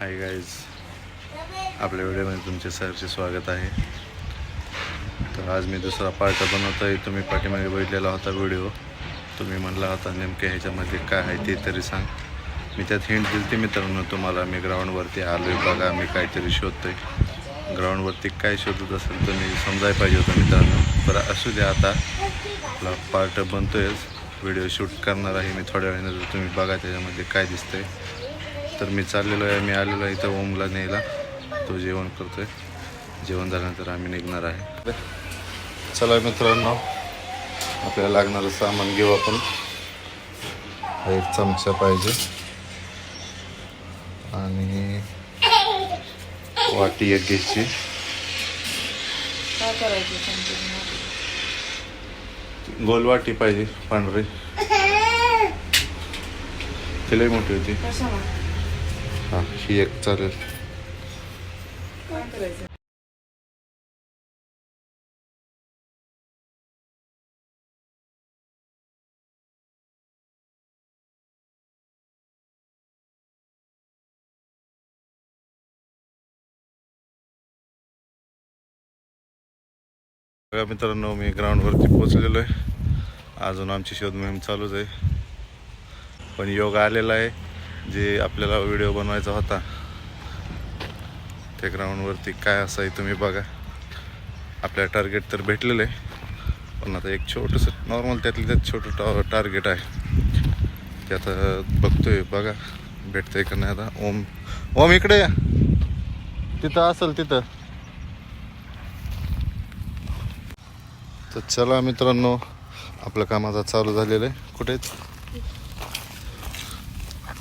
Hi guys आपल्या व्हिडिओमध्ये तुमचे सरचे स्वागत आहे. तर आज मी दुसरा पार्ट बनवतो आहे तुम्ही पाठीमागे बघितलेला होता व्हिडिओ. तुम्ही म्हणला होता नेमके ह्याच्यामध्ये काय आहे ते तरी सांग. मी त्यात हिंट दिली ती मित्रांनो तुम्हाला. मी ग्राउंडवरती आलो आहे बघा मी काहीतरी शोधतो आहे ग्राउंडवरती काय शोधत असेल तर मी समजायला पाहिजे होतं मित्रांनो. बरं असू द्या आता. आपला पार्ट बनतोयच. व्हिडिओ शूट करणार आहे मी थोड्या वेळाने. तुम्ही बघा त्याच्यामध्ये काय दिसतं आहे तर मी चाललेलो आहे मी आलेलो आहे इथं ओमला न्यायला. तो जेवण करतोय. जेवण झाल्यानंतर आम्ही निघणार आहे. चला मित्रांनो आपल्याला लागणारं सामान घेऊ आपण. हा एक चमचा पाहिजे. आणि वाटी एक घ्यायची. गोल वाटी पाहिजे पांढरी. तिलाही मोठी होती. हां ही एक चालेल. मित्रांनो मी ग्राउंडवरती पोचलेलो आहे. अजून आमची शोध मोहीम चालूच आहे. पण योग आलेला आहे. जे आपल्याला व्हिडिओ बनवायचा होता त्या ग्राउंडवरती काय असं आहे तुम्ही बघा. आपल्या टार्गेट तर भेटलेलं आहे पण आता एक छोटंसं नॉर्मल त्यातलं त्यात छोटं टॉ टार्गेट आहे. ते आता बघतोय बघा. भेटतंय का नाही आता. ओम ओम इकडे या. तिथं असेल तिथं. तर चला मित्रांनो आपलं काम आता चालू झालेलं आहे. कुठेच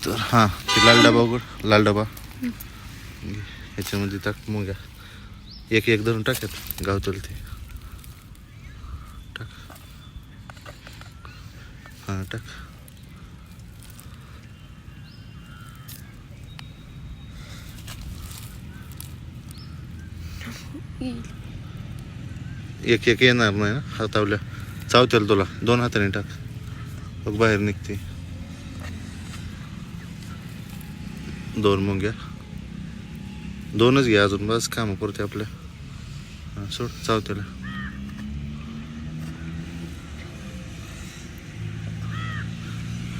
तर हां ते लाल डबा उघड लाल डबा. ह्याच्यामध्ये टाक मग एक एक धरून टाकत गाव ते. टाक. हां टाक. एक एक येणार नाही ना हातावल्या. चावतेल तुला दोन हाताने टाक. बघ बाहेर निघते. दोन मुंग्या. दोनच घ्या अजून बस काम पुरते आपल्या हां सोड चावतेला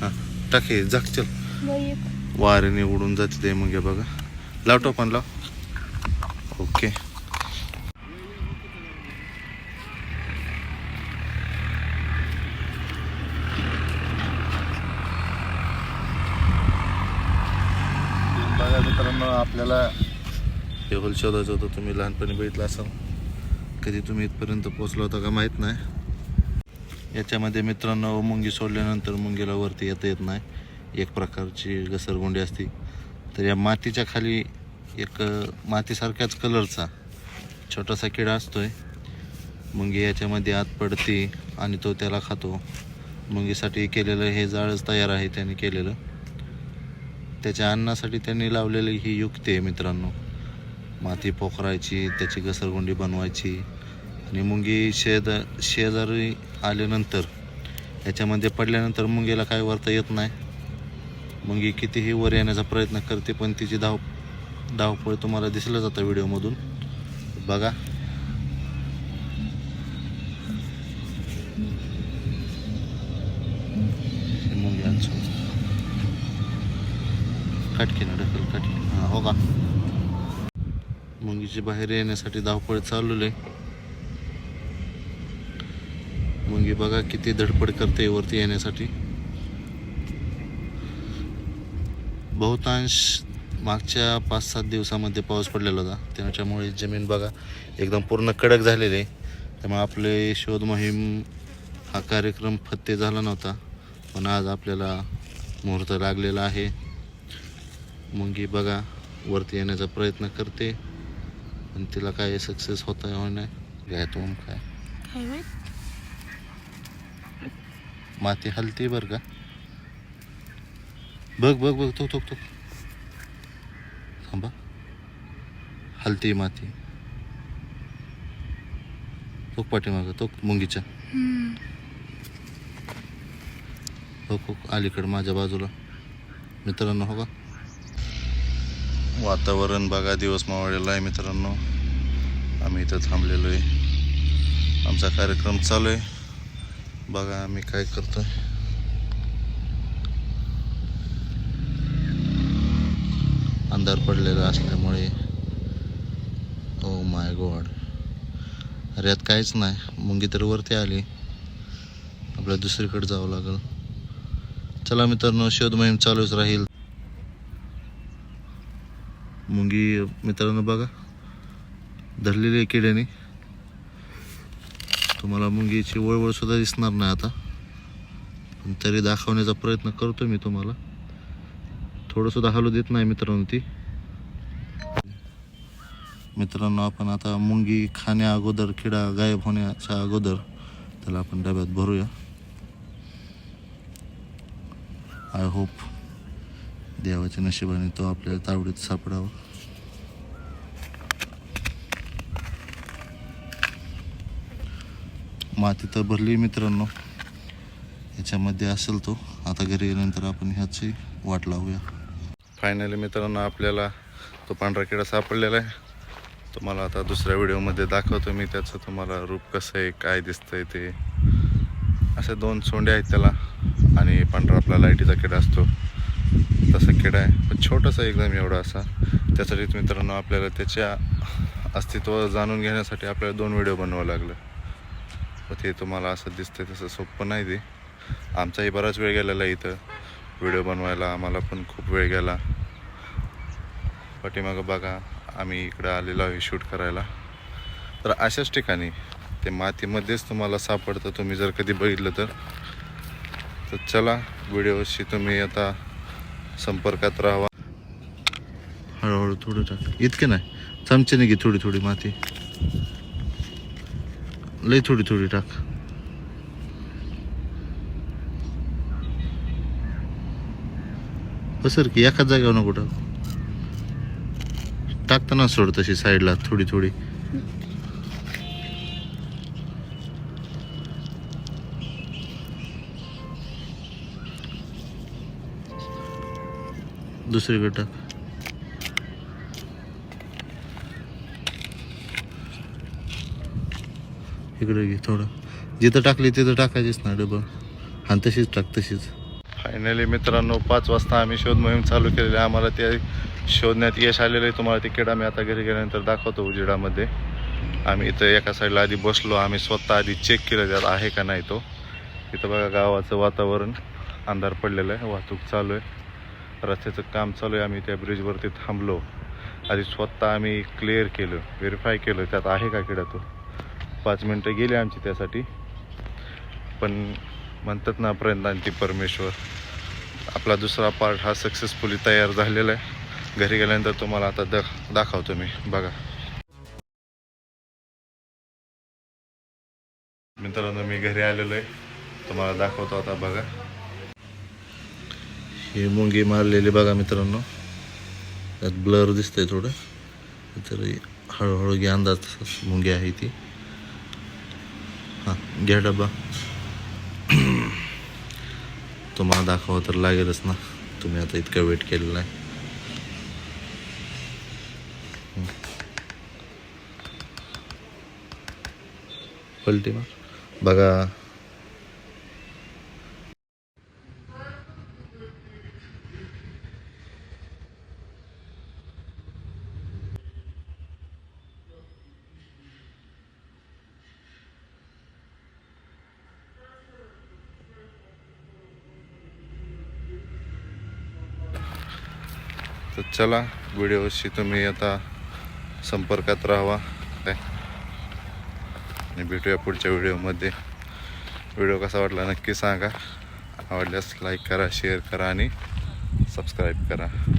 हां टाक झाक चल. वाऱ्याने उडून जाते ते मुंग्या बघा. लावतो पण लाव. ओके बघा मित्रांनो आपल्याला हे शोधायचं होतं. तुम्ही लहानपणी बघितलं असाल. कधी तुम्ही इथपर्यंत पोचला होता का माहीत नाही. याच्यामध्ये मित्रांनो मुंगी सोडल्यानंतर मुंगीला वरती येता येत नाही. एक प्रकारची घसरगुंडी असते. तर या मातीच्या खाली एक मातीसारख्याच कलरचा छोटासा किडा असतोय. मुंगी याच्यामध्ये आत पडते आणि तो त्याला खातो. मुंगीसाठी केलेलं हे जाळच तयार आहे त्याने केलेलं. त्याच्या अन्नासाठी त्यांनी लावलेली ही युक्ती आहे मित्रांनो. माती पोखरायची त्याची घसरगुंडी बनवायची आणि मुंगी शेद शेजारी आल्यानंतर याच्यामध्ये पडल्यानंतर मुंगीला काय वरता येत नाही. मुंगी कितीही वर येण्याचा प्रयत्न करते पण तिची धाव धावपळ तुम्हाला दिसलं जातं व्हिडिओमधून. बघा. काटकीनं ढकल काटकी. हां हो का? मुंगीची बाहेर येण्यासाठी धावपळ चालू आहे मुंगी बघा किती धडपड करते वरती येण्यासाठी. बहुतांश मागच्या पाच सात दिवसामध्ये पाऊस पडलेला होता. त्याच्यामुळे जमीन बघा एकदम पूर्ण कडक झालेली. आहे त्यामुळे आपले शोध मोहीम हा कार्यक्रम फत्ते झाला नव्हता. पण आज आपल्याला मुहूर्त लागलेला आहे. मुंगी बघा वरती येण्याचा प्रयत्न करते. पण तिला काय सक्सेस होत आहे हो नाही काय तो काय. माती हलते बरं का? बघ बघ बघ तो तो तो थांबा. हलती माती. तो पाठीमागं तो मुंगीच्या. हो हो अलीकडं माझ्या बाजूला. मित्रांनो हो का? वातावरण बघा दिवस मावळलेला आहे मित्रांनो. आम्ही इथं थांबलेलो आहे. आमचा कार्यक्रम चालू आहे. बघा आम्ही काय करतोय. अंधार पडलेला असल्यामुळे. ओ माय गॉड अरे यात काहीच नाही. मुंगी तर वरती आली. आपल्याला दुसरीकडे जावं लागेल. चला मित्रांनो शोध मोहीम चालूच राहील. मुंगी मित्रांनो बघा. धरलेली आहे किड्याने. तुम्हाला मुंगीची वळवळ सुद्धा दिसणार नाही आता. पण तरी दाखवण्याचा प्रयत्न करतो मी तुम्हाला. थोडंसं सुद्धा हलू देत नाही मित्रांनो ती. मित्रांनो आपण आता मुंगी खाण्या अगोदर किडा गायब होण्याच्या अगोदर त्याला आपण डब्यात भरूया. आय होप देवाच्या नशिबाने तो आपल्याला तावडीत सापडावा. माती तर भरली मित्रांनो. याच्यामध्ये असेल तो. आता घरी गेल्यानंतर आपण ह्याची वाट लावूया. फायनली मित्रांनो आपल्याला तो पांढरा किडा सापडलेला आहे. तुम्हाला आता दुसऱ्या व्हिडिओमध्ये दाखवतो मी त्याचं तुम्हाला रूप कसं आहे काय दिसतंय ते. असे दोन सोंडे आहेत त्याला आणि पांढरा आपला लाईटीचा किडा असतो. तसा किडा आहे. पण छोटासा एकदम एवढा असा. त्यासाठीच मित्रांनो आपल्याला त्याच्या अस्तित्व जाणून घेण्यासाठी आपल्याला दोन व्हिडिओ बनवावं लागलं. व ते तुम्हाला असं दिसतंय तसं सोपं नाही ते. आमचाही बराच वेळ गेलेला इथं. व्हिडिओ बनवायला आम्हाला पण खूप वेळ गेला. पाठीमागं बघा आम्ही इकडं आलेलो आहे शूट करायला. तर अशाच ठिकाणी ते मातीमध्येच तुम्हाला सापडतं तुम्ही जर कधी बघितलं तर. तर चला व्हिडिओशी तुम्ही आता संपर्कात राहावा. हळूहळू थोडं टाक. इतके नाही. चमच्याने घे थोडी थोडी माती. लई थोडी थोडी टाक. कसर की एकाच जागेवर नको टाक. टाकताना सोड तशी साईडला थोडी थोडी. दुसरीकडे टाक इकडे घे थोडं. जिथं टाकली तिथं टाकायचीच ना डबल आणि तशीच टाक तशीच. फायनली मित्रांनो पाच वाजता आम्ही शोध मोहीम चालू केलेली आहे. आम्हाला ते शोधण्यात यश आलेलं आहे. तुम्हाला ते आम्ही मी आता घरी गेल्यानंतर दाखवतो उजेडामध्ये. आम्ही इथं एका साईडला आधी बसलो. आम्ही स्वतः आधी चेक केलं त्यात आहे का नाही तो. इथं बघा गावाचं वातावरण अंधार पडलेलं आहे. वाहतूक चालू आहे. रस्त्याचं काम चालू आहे. आम्ही त्या ब्रिजवरती थांबलो. आधी स्वतः आम्ही क्लिअर केलं व्हेरीफाय केलं त्यात आहे का किडा तो? पाच मिनटं गेली आमची त्यासाठी. पण म्हणतात ना प्रयत्नांती परमेश्वर. आपला दुसरा पार्ट हा सक्सेसफुली तयार झालेला आहे. घरी गेल्यानंतर तुम्हाला आता द दाखवतो मी. बघा. मित्रांनो मी घरी आलेलो आहे. तुम्हाला दाखवतो आता बघा. ही मुंगी मारलेली बघा मित्रांनो. त्यात ब्लर दिसतंय थोडं. तरी हळूहळू घ्या अंदाज मुंगी आहे ती. हां घ्या डबा तुम्हाला दाखवा तर लागेलच ना. तुम्ही आता इतका वेट केलेला आहे. पलटी मार. बघा तर चला व्हिडिओशी तुम्ही आता संपर्कात राहावा. काय? आणि भेटूया पुढच्या व्हिडिओमध्ये. व्हिडिओ कसा वाटला नक्की सांगा. आवडल्यास लाईक करा शेअर करा आणि सबस्क्राईब करा.